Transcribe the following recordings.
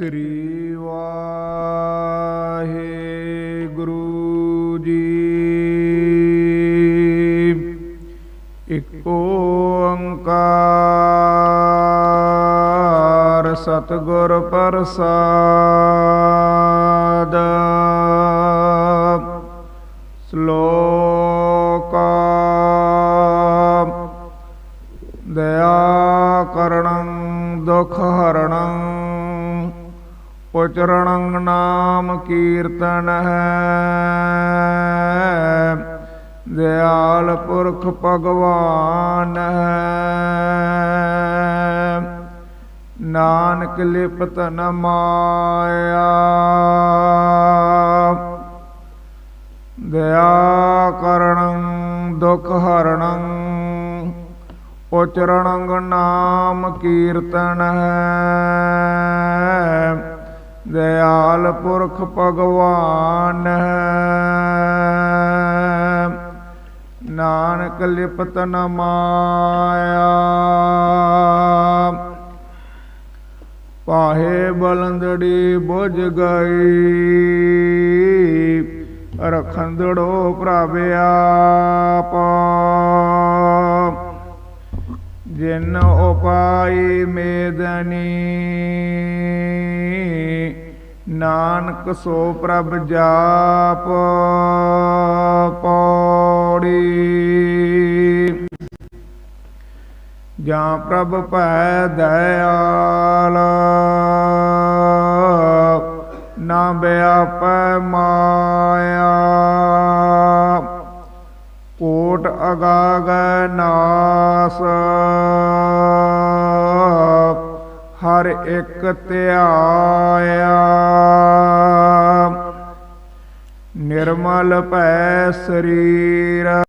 ਸ੍ਰੀ ਵਾਹਿਗੁਰੂ ਜੀ। ਇੱਕ ਓੰਕਾਰ ਸਤਿਗੁਰ ਪ੍ਰਸਾਦ। ਸ਼ਲੋਕ ਦਇਆ ਕਰਣੰ ਦੁਖ ਹਰਣੰ ਉਚਰਣੰ ਨਾਮ ਕੀਰਤਨ ਹੈ। ਦਿਆਲ ਪੁਰਖ ਭਗਵਾਨ ਹੈ। ਨਾਨਕ ਲਿਪਤ ਨ ਮਾਇਆ। ਦਇਆ ਕਰਣੰ ਦੁਖ ਹਰਣੰ ਉਚਰਣੰ ਨਾਮ ਕੀਰਤਨ ਹੈ। ਦਿਆਲ ਪੁਰਖ ਭਗਵਾਨ ਨਾਨਕ ਲਿਪਤ ਨ ਮਾਇਆ। ਪਾਹੇ ਬਲੰਦੜੀ ਬੁਝ ਗਈ ਰਖੰਦੜੋ ਪ੍ਰਭ ਆਪ। ਜਿਨ ਉਪਾਈ ਮੇਦਨੀ। ਨਾਨਕ ਸੋ ਪ੍ਰਭ ਜਾਪ ਪੌੜੀ। ਜਾਂ ਪ੍ਰਭ ਭੈ ਦਇਆਲ, ਨਾ ਬਿਆਪੈ ਮਾਇਆ ਕੋਟ ਅਗਾਗ ਹਰ ਇੱਕ ਧਿਆਇਆ। ਨਿਰਮਲ ਭੈ ਸਰੀਰ।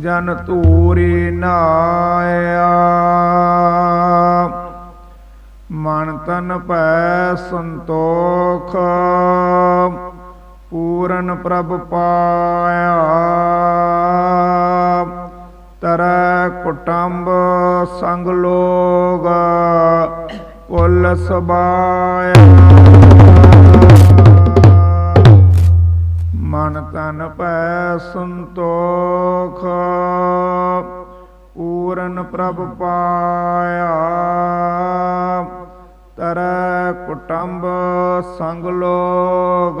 ਜਨ ਧੂਰੀ ਨਾਇਆ। ਮਨ ਤਨ ਭੈ ਸੰਤੋਖ। ਪੂਰਨ ਪ੍ਰਭ ਪਾਇਆ। ਤਰੈ ਕੁਟੰਬ ਸੰਗ ਲੋਗ ਕੁਲ ਸਬਾਇਆ ਮਨ ਤਨ ਪੈ ਸੰਤੋਖ ਪੂਰਨ ਪ੍ਰਭ ਪਾਇਆ। ਤਰੈ ਕੁਟੰਬ ਸੰਗ ਲੋਗ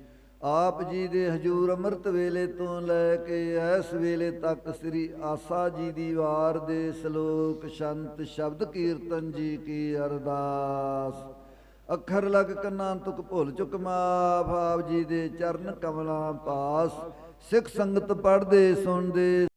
ਆਪ ਜੀ ਦੇ ਹਜੂਰ ਅੰਮ੍ਰਿਤ ਵੇਲੇ ਤੋਂ ਲੈ ਕੇ ਇਸ ਵੇਲੇ ਤੱਕ ਸ੍ਰੀ ਆਸਾ ਜੀ ਦੀ ਵਾਰ ਦੇ ਸ਼ਲੋਕ ਸ਼ੰਤ ਸ਼ਬਦ ਕੀਰਤਨ ਜੀ ਕੀ ਅਰਦਾਸ। ਅੱਖਰ ਲਗ ਕੰਨਾਂ ਤੁਕ ਭੁੱਲ ਚੁੱਕ ਮਾਪ ਆਪ ਜੀ ਦੇ ਚਰਨ ਕਮਲਾਂ ਪਾਸ, ਸਿੱਖ ਸੰਗਤ ਪੜ੍ਹਦੇ ਸੁਣਦੇ